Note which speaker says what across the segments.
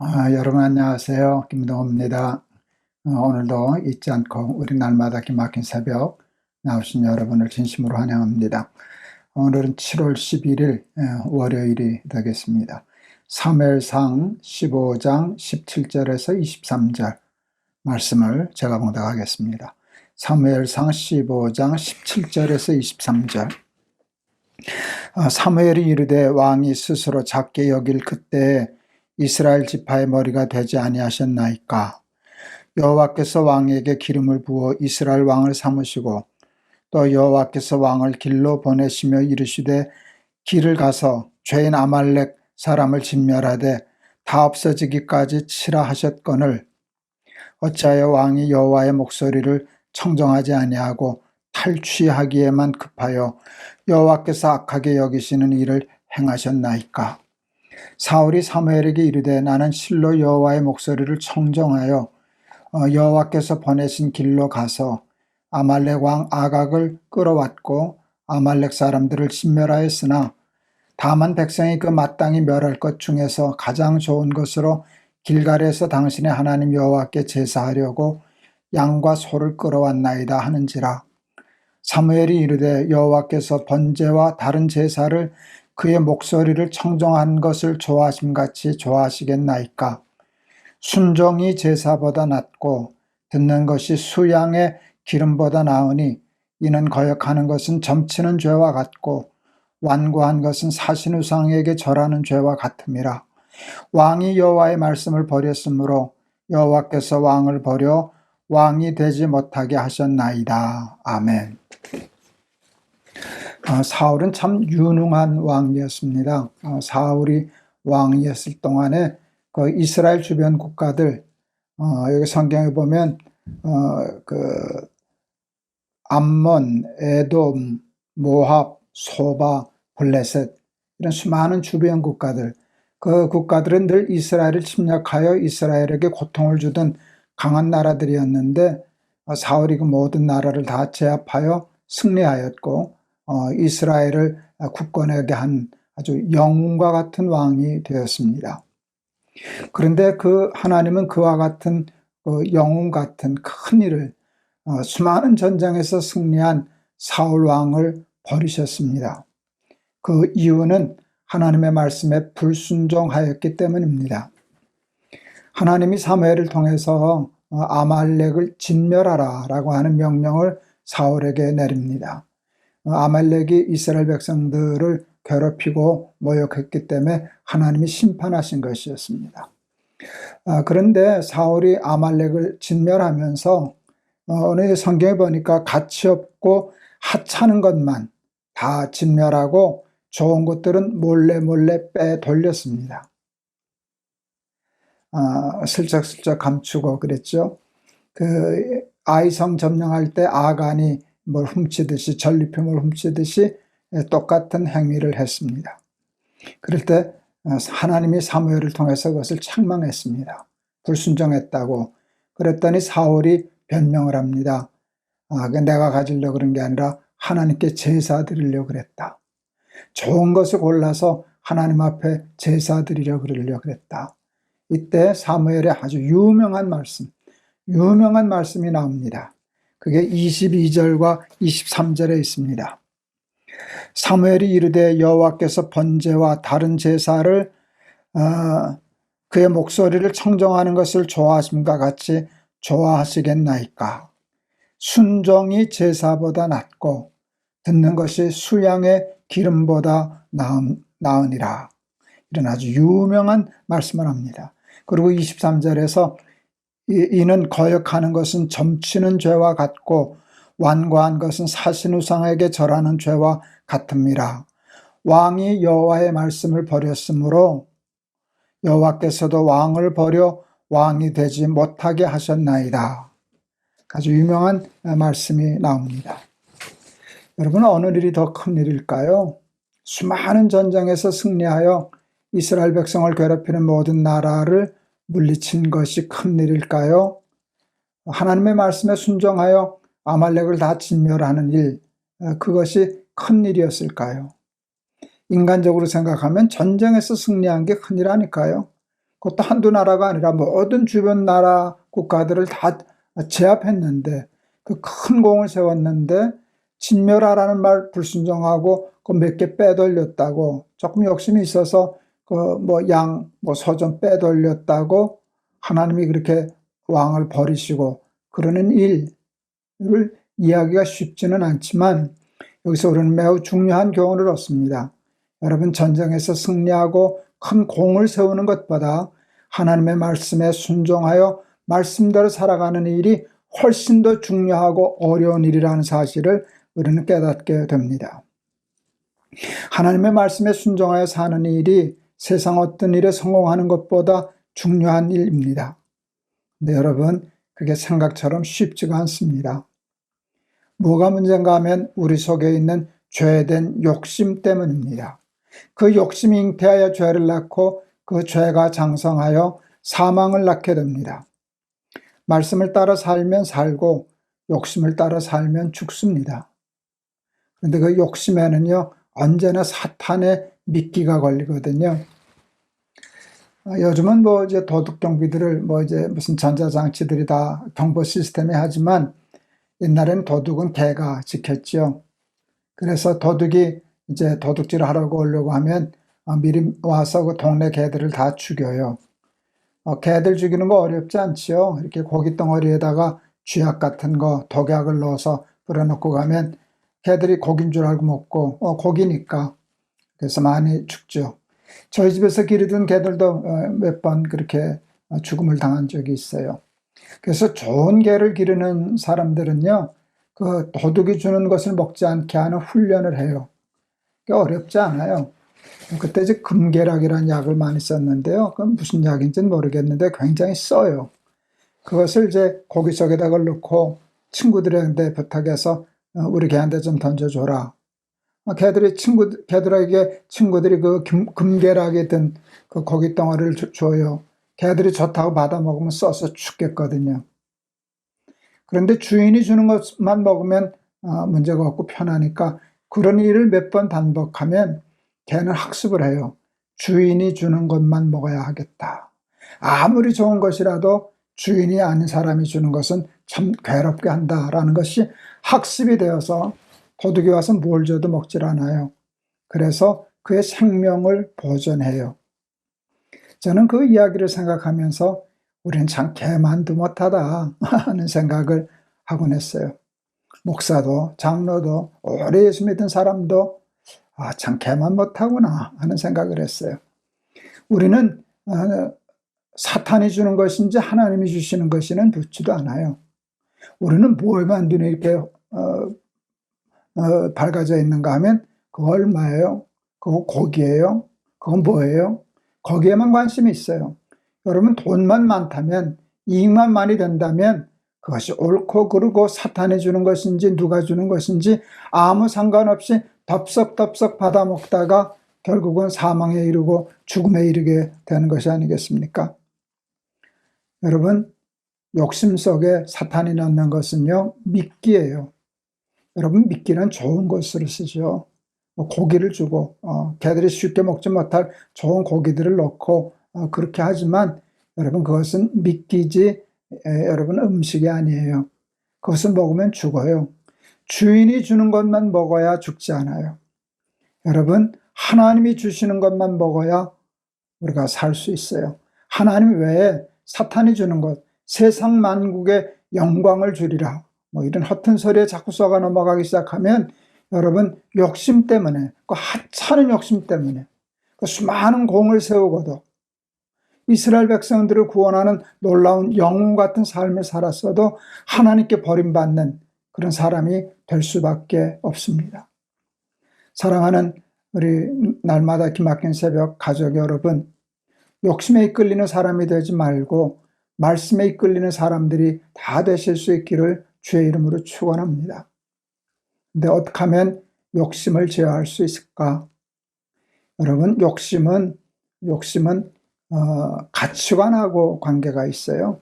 Speaker 1: 아, 여러분 안녕하세요. 김동호입니다. 어, 오늘도 잊지 않고 우리 날마다 기막힌 새벽 나오신 여러분을 진심으로 환영합니다. 오늘은 7월 11일 월요일이 되겠습니다. 3회상 15장 17절에서 23절 말씀을 제가 봉독하겠습니다. 3회상 15장 17절에서 23절 사무엘이 이르되 왕이 스스로 작게 여길 그때에 이스라엘 지파의 머리가 되지 아니하셨나이까? 여호와께서 왕에게 기름을 부어 이스라엘 왕을 삼으시고 또 여호와께서 왕을 길로 보내시며 이르시되 길을 가서 죄인 아말렉 사람을 진멸하되 다 없어지기까지 치라 하셨거늘. 어찌하여 왕이 여호와의 목소리를 청정하지 아니하고 탈취하기에만 급하여 여호와께서 악하게 여기시는 일을 행하셨나이까 사울이 사무엘에게 이르되 나는 실로 여호와의 목소리를 청정하여 어, 여호와께서 보내신 길로 가서 아말렉 왕 아각을 끌어왔고 아말렉 사람들을 진멸하였으나 다만 백성이 그 마땅히 멸할 것 중에서 가장 좋은 것으로 길갈에서 당신의 하나님 여호와께 제사하려고 양과 소를 끌어왔나이다 하는지라. 사무엘이 이르되 여호와께서 번제와 다른 제사를 그의 목소리를 청정한 것을 좋아하심같이 좋아하시겠나이까. 순종이 제사보다 낫고 듣는 것이 수양의 기름보다 나으니 이는 거역하는 것은 점치는 죄와 같고 완고한 것은 사신우상에게 절하는 죄와 같음이라. 왕이 여호와의 말씀을 버렸으므로 여호와께서 왕을 버려 왕이 되지 못하게 하셨나이다. 아멘. 어, 사울은 참 유능한 왕이었습니다. 어, 사울이 왕이었을 동안에 그 이스라엘 주변 국가들 어, 여기 성경에 보면 그 암몬, 에돔, 모합, 소바, 블레셋 이런 수많은 주변 국가들 그 국가들은 늘 이스라엘을 침략하여 이스라엘에게 고통을 주던 강한 나라들이었는데 사울이 그 모든 나라를 다 제압하여 승리하였고 어, 이스라엘을 국권하게 한 아주 영웅과 같은 왕이 되었습니다. 그런데 그 하나님은 그와 같은 그 영웅 같은 큰 일을 어, 수많은 전장에서 승리한 사울 왕을 버리셨습니다. 그 이유는 하나님의 말씀에 불순종하였기 때문입니다. 하나님이 사무엘을 통해서 어, 아말렉을 진멸하라 라고 하는 명령을 사울에게 내립니다. 아말렉이 이스라엘 백성들을 괴롭히고 모욕했기 때문에 하나님이 심판하신 것이었습니다. 아, 그런데 사울이 아말렉을 진멸하면서 어, 어느 성경에 보니까 가치 없고 하찮은 것만 다 진멸하고 좋은 것들은 몰래 몰래 빼 돌렸습니다. 아, 슬쩍슬쩍 감추고 그랬죠. 그 아이성 점령할 때 아간이 뭘 훔치듯이 전리품을 훔치듯이 똑같은 행위를 했습니다. 그럴 때 어, 하나님이 사무엘을 통해서 그것을 책망했습니다. 불순종했다고. 그랬더니 사울이 변명을 합니다. 아, 내가 가지려고 그런 게 아니라 하나님께 제사 드리려고 그랬다. 좋은 것을 골라서 하나님 앞에 제사 드리려고 그러려고 그랬다. 이때 사무엘의 아주 유명한 말씀, 유명한 말씀이 나옵니다. 그게 22절과 23절에 있습니다. 사무엘이 이르되 여호와께서 번제와 다른 제사를 어, 그의 목소리를 청정하는 것을 좋아하심과 같이 좋아하시겠나이까. 순종이 제사보다 낫고 듣는 것이 수양의 기름보다 나은, 나으니라. 이런 아주 유명한 말씀을 합니다. 그리고 23절에서 이는 거역하는 것은 점치는 죄와 같고 완고한 것은 사신우상에게 절하는 죄와 같음이라. 왕이 여호와의 말씀을 버렸으므로 여호와께서도 왕을 버려 왕이 되지 못하게 하셨나이다. 아주 유명한 말씀이 나옵니다. 여러분 어느 일이 더 큰 일일까요? 수많은 전쟁에서 승리하여 이스라엘 백성을 괴롭히는 모든 나라를 물리친 것이 큰 일일까요? 하나님의 말씀에 순종하여 아말렉을 다 진멸하는 일, 어, 그것이 큰 일이었을까요? 인간적으로 생각하면 전쟁에서 승리한 게 큰 일 아닐까요? 그것도 한두 나라가 아니라 모든 주변 나라 국가들을 다 제압했는데 그 큰 공을 세웠는데 진멸하라는 말 불순종하고 그 몇 개 빼돌렸다고 조금 욕심이 있어서 그뭐양뭐 빼돌렸다고 하나님이 그렇게 왕을 버리시고 그러는 일을 이야기가 쉽지는 않지만 여기서 우리는 매우 중요한 교훈을 얻습니다. 여러분 전쟁에서 승리하고 큰 공을 세우는 것보다 하나님의 말씀에 순종하여 말씀대로 살아가는 일이 훨씬 더 중요하고 어려운 일이라는 사실을 우리는 깨닫게 됩니다. 하나님의 말씀에 순종하여 사는 일이 세상 어떤 일에 성공하는 것보다 중요한 일입니다. 근데 여러분, 그게 생각처럼 쉽지가 않습니다. 뭐가 문제인가 하면 우리 속에 있는 죄된 욕심 때문입니다. 그 욕심이 잉태하여 죄를 낳고 그 죄가 장성하여 사망을 낳게 됩니다. 말씀을 따라 살면 살고 욕심을 따라 살면 죽습니다. 그런데 그 욕심에는요, 언제나 사탄의 미끼가 걸리거든요. 아, 요즘은 뭐 이제 도둑 경비들을 뭐 이제 무슨 전자장치들이 다 경보 시스템이 하지만 옛날엔 도둑은 개가 지켰죠. 그래서 도둑이 이제 도둑질 하라고 오려고 하면 어, 미리 와서 그 동네 개들을 다 죽여요. 어, 개들 죽이는 거 어렵지 않지요. 이렇게 고기 덩어리에다가 쥐약 같은 거 독약을 넣어서 뿌려놓고 가면 개들이 고긴 줄 알고 먹고 어, 고기니까 그래서 많이 죽죠. 저희 집에서 기르던 개들도 어, 몇번 그렇게 어, 죽음을 당한 적이 있어요. 그래서 좋은 개를 기르는 사람들은요, 그 도둑이 주는 것을 먹지 않게 하는 훈련을 해요. 어렵지 않아요. 그때 이제 금계락이라는 약을 많이 썼는데요. 그건 무슨 약인지는 모르겠는데 굉장히 써요. 그것을 이제 고기 속에다가 넣고 친구들한테 부탁해서 어, 우리 개한테 좀 던져줘라. 어, 개들이 친구, 개들에게 친구들이 그 금, 금계락에 든그 고기 덩어리를 줘- 줘요. 개들이 좋다고 받아 먹으면 써서 죽겠거든요. 그런데 주인이 주는 것만 먹으면 어, 문제가 없고 편하니까 그런 일을 몇 번 반복하면 개는 학습을 해요. 주인이 주는 것만 먹어야 하겠다. 아무리 좋은 것이라도 주인이 아닌 사람이 주는 것은 참 괴롭게 한다라는 것이 학습이 되어서 도둑이 와서 뭘 줘도 먹질 않아요. 그래서 그의 생명을 보존해요. 저는 그 이야기를 생각하면서 우리는 참 개만도 못하다 하는 생각을 하곤 했어요. 목사도 장로도 오래 예수 믿은 사람도 아, 참 개만 못하구나 하는 생각을 했어요. 우리는 어, 사탄이 주는 것인지 하나님이 주시는 것이는 묻지도 않아요. 우리는 뭐에만 눈이 이렇게 어, 어, 밝아져 있는가 하면 그거 얼마예요? 그거 고기예요? 그건 뭐예요? 거기에만 관심이 있어요. 여러분 돈만 많다면 이익만 많이 된다면 그것이 옳고 그르고 사탄이 주는 것인지 누가 주는 것인지 아무 상관없이 덥석덥석 받아 먹다가 결국은 사망에 이르고 죽음에 이르게 되는 것이 아니겠습니까? 여러분 욕심 속에 사탄이 넣는 것은요 미끼예요. 여러분 미끼는 좋은 것으로 쓰죠. 뭐 고기를 주고 어, 개들이 쉽게 먹지 못할 좋은 고기들을 넣고 어, 그렇게 하지만 여러분 그것은 미끼지 에, 여러분 음식이 아니에요. 그것을 먹으면 죽어요. 주인이 주는 것만 먹어야 죽지 않아요. 여러분 하나님이 주시는 것만 먹어야 우리가 살 수 있어요. 하나님 외에 사탄이 주는 것, 세상 만국의 영광을 주리라. 뭐 이런 허튼 소리에 자꾸 쏘가 넘어가기 시작하면 여러분 욕심 때문에 그 하찮은 욕심 때문에 그 수많은 공을 세우고도 이스라엘 백성들을 구원하는 놀라운 영웅 같은 삶을 살았어도 하나님께 버림받는 그런 사람이 될 수밖에 없습니다. 사랑하는 우리 날마다 기막힌 새벽 가족 여러분, 욕심에 이끌리는 사람이 되지 말고 말씀에 이끌리는 사람들이 다 되실 수 있기를 주의 이름으로 축원합니다. 근데 어떻게 하면 욕심을 제어할 수 있을까? 여러분, 욕심은 욕심은 어, 가치관하고 관계가 있어요.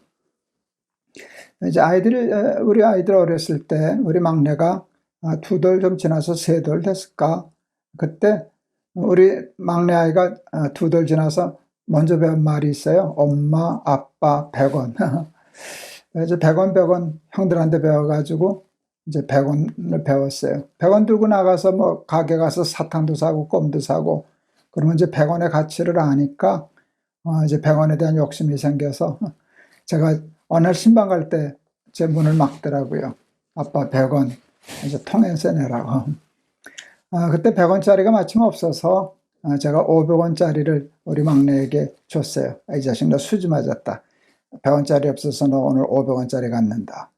Speaker 1: 이제 아이들이 에, 우리 아이들 어렸을 때 우리 막내가 아, 두돌 좀 지나서 세 돌 됐을까? 그때 우리 막내 아이가 아, 두돌 지나서 먼저 배운 말이 있어요. 엄마, 아빠, 100원. 그래서 100원, 100원 형들한테 배워가지고 이제 100원을 배웠어요. 100원 들고 나가서 뭐 가게 가서 사탕도 사고 껌도 사고 그러면 이제 100원의 가치를 아니까 어 이제 100원에 대한 욕심이 생겨서 제가 어느 날 신방 갈 때 제 문을 막더라고요. 아빠 100원 이제 통해서 내라고. 아, 그때 100원짜리가 마침 없어서 아, 제가 500원짜리를 우리 막내에게 줬어요. 아, 이 자식 너 수지 맞았다. 100원짜리 없어서 너 오늘 500원짜리 갖는다.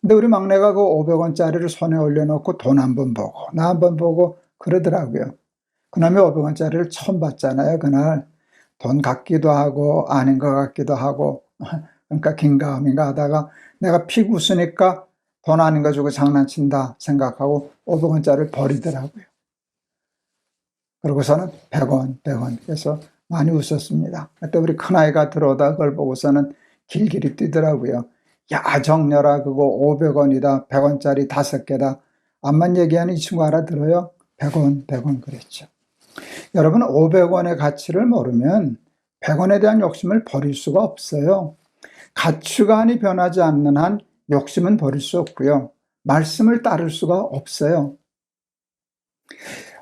Speaker 1: 근데 우리 막내가 그 500원짜리를 손에 올려놓고 돈 한 번 보고 나 한 번 보고 그러더라고요. 그놈이 500원짜리를 처음 봤잖아요. 그날 돈 같기도 하고 아닌 것 같기도 하고 그러니까 긴가민가 하다가 내가 픽 웃으니까 돈 아닌 거 주고 장난친다 생각하고 500원짜리를 버리더라고요. 그러고서는 100원, 100원. 그래서 많이 웃었습니다. 그때 우리 큰아이가 들어오다 그걸 보고서는 길길이 뛰더라고요. 야, 정렬아, 그거 500원이다. 100원짜리 다섯 개다. 암만 얘기하는 이 친구 알아들어요? 100원, 100원 그랬죠. 여러분, 500원의 가치를 모르면 100원에 대한 욕심을 버릴 수가 없어요. 가치관이 변하지 않는 한 욕심은 버릴 수 없고요. 말씀을 따를 수가 없어요.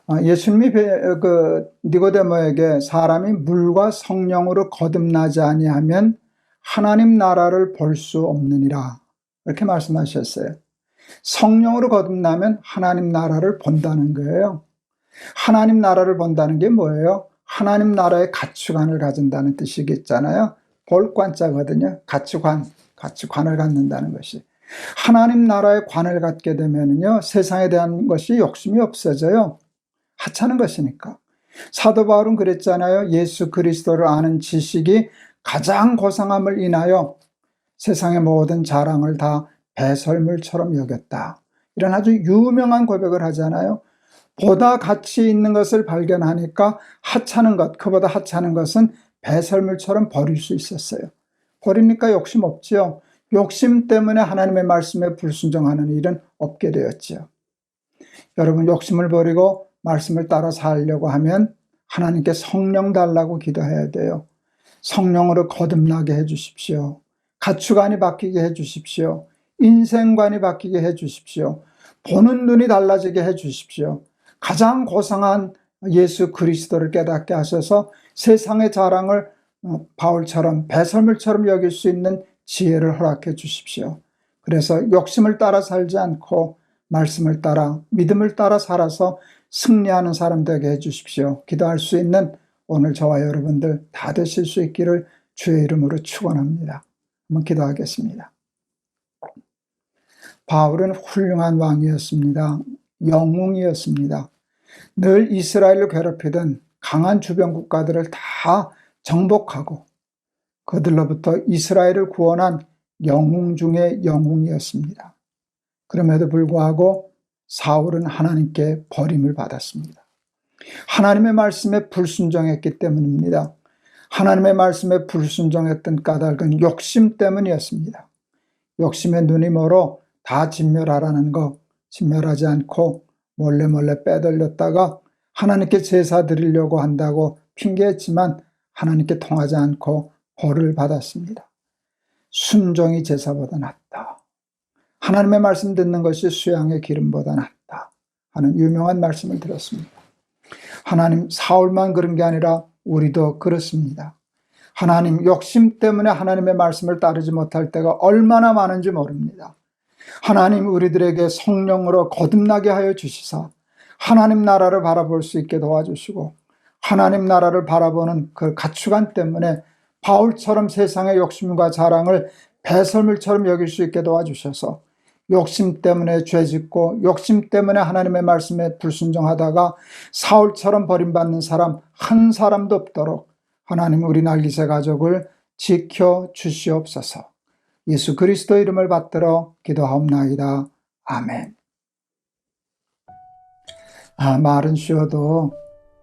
Speaker 1: 아, 예수님이 그 니고데모에게 사람이 물과 성령으로 거듭나지 아니하면 하나님 나라를 볼 수 없느니라 이렇게 말씀하셨어요. 성령으로 거듭나면 하나님 나라를 본다는 거예요. 하나님 나라를 본다는 게 뭐예요? 하나님 나라의 가치관을 가진다는 뜻이겠잖아요. 볼 관자거든요. 가치관, 가치관을 갖는다는 것이. 하나님 나라의 관을 갖게 되면요 세상에 대한 것이 욕심이 없어져요. 하찮은 것이니까. 사도 바울은 그랬잖아요. 예수 그리스도를 아는 지식이 가장 고상함을 인하여 세상의 모든 자랑을 다 배설물처럼 여겼다. 이런 아주 유명한 고백을 하잖아요. 보다 가치 있는 것을 발견하니까 하찮은 것, 그보다 하찮은 것은 배설물처럼 버릴 수 있었어요. 버리니까 욕심 없지요. 욕심 때문에 하나님의 말씀에 불순종하는 일은 없게 되었지요. 여러분 욕심을 버리고 말씀을 따라 살려고 하면 하나님께 성령 달라고 기도해야 돼요. 성령으로 거듭나게 해 주십시오. 가치관이 바뀌게 해 주십시오. 인생관이 바뀌게 해 주십시오. 보는 눈이 달라지게 해 주십시오. 가장 고상한 예수 그리스도를 깨닫게 하셔서 세상의 자랑을 어, 바울처럼 배설물처럼 여길 수 있는 지혜를 허락해 주십시오. 그래서 욕심을 따라 살지 않고 말씀을 따라 믿음을 따라 살아서 승리하는 사람 되게 해 주십시오. 기도할 수 있는 오늘 저와 여러분들 다 되실 수 있기를 주의 이름으로 축원합니다. 한번 기도하겠습니다. 바울은 훌륭한 왕이었습니다. 영웅이었습니다. 늘 이스라엘을 괴롭히던 강한 주변 국가들을 다 정복하고 그들로부터 이스라엘을 구원한 영웅 중의 영웅이었습니다. 그럼에도 불구하고 사울은 하나님께 버림을 받았습니다. 하나님의 말씀에 불순종했기 때문입니다. 하나님의 말씀에 불순종했던 까닭은 욕심 때문이었습니다. 욕심에 눈이 멀어 다 진멸하라는 거 진멸하지 않고 몰래 몰래 빼돌렸다가 하나님께 제사 드리려고 한다고 핑계했지만 하나님께 통하지 않고 벌을 받았습니다. 순종이 제사보다 낫다. 하나님의 말씀 듣는 것이 수양의 기름보다 낫다. 하는 유명한 말씀을 들었습니다. 하나님 사울만 그런 게 아니라 우리도 그렇습니다. 하나님 욕심 때문에 하나님의 말씀을 따르지 못할 때가 얼마나 많은지 모릅니다. 하나님 우리들에게 성령으로 거듭나게 하여 주시사 하나님 나라를 바라볼 수 있게 도와주시고 하나님 나라를 바라보는 그 가치관 때문에 바울처럼 세상의 욕심과 자랑을 배설물처럼 여길 수 있게 도와주셔서 욕심 때문에 죄 짓고 욕심 때문에 하나님의 말씀에 불순종하다가 사울처럼 버림받는 사람 한 사람도 없도록 하나님 우리 날기세 가족을 지켜 주시옵소서. 예수 그리스도 이름을 받들어 기도하옵나이다. 아멘. 아, 말은 쉬워도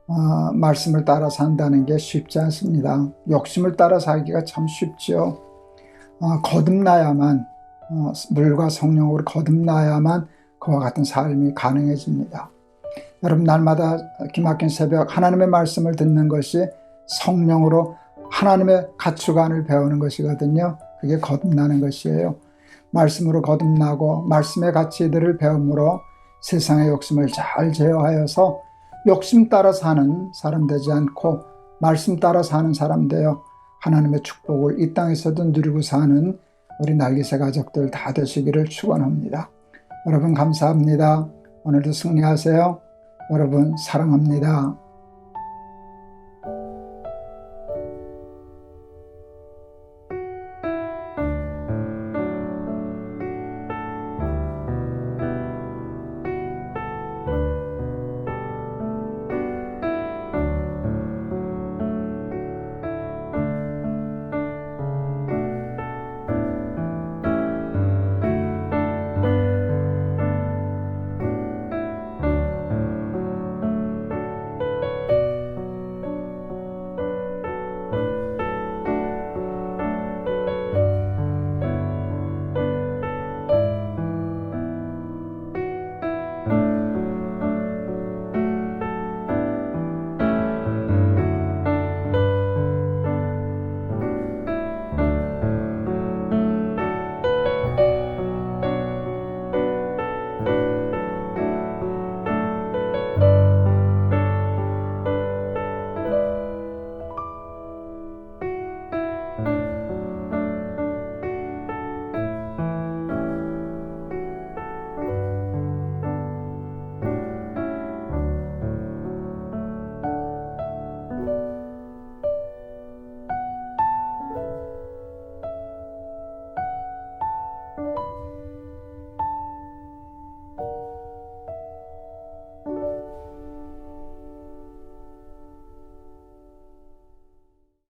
Speaker 1: 어, 말씀을 따라 산다는 게 쉽지 않습니다. 욕심을 따라 살기가 참 쉽지요. 어, 거듭나야만 어, 물과 성령으로 거듭나야만 그와 같은 삶이 가능해집니다. 여러분 날마다 기막힌 새벽 하나님의 말씀을 듣는 것이 성령으로 하나님의 가치관을 배우는 것이거든요. 그게 거듭나는 것이에요. 말씀으로 거듭나고 말씀의 가치들을 배움으로 세상의 욕심을 잘 제어하여서 욕심 따라 사는 사람 되지 않고 말씀 따라 사는 사람 되어 하나님의 축복을 이 땅에서도 누리고 사는 우리 날개새 가족들 다 되시기를 축원합니다. 여러분 감사합니다. 오늘도 승리하세요. 여러분 사랑합니다.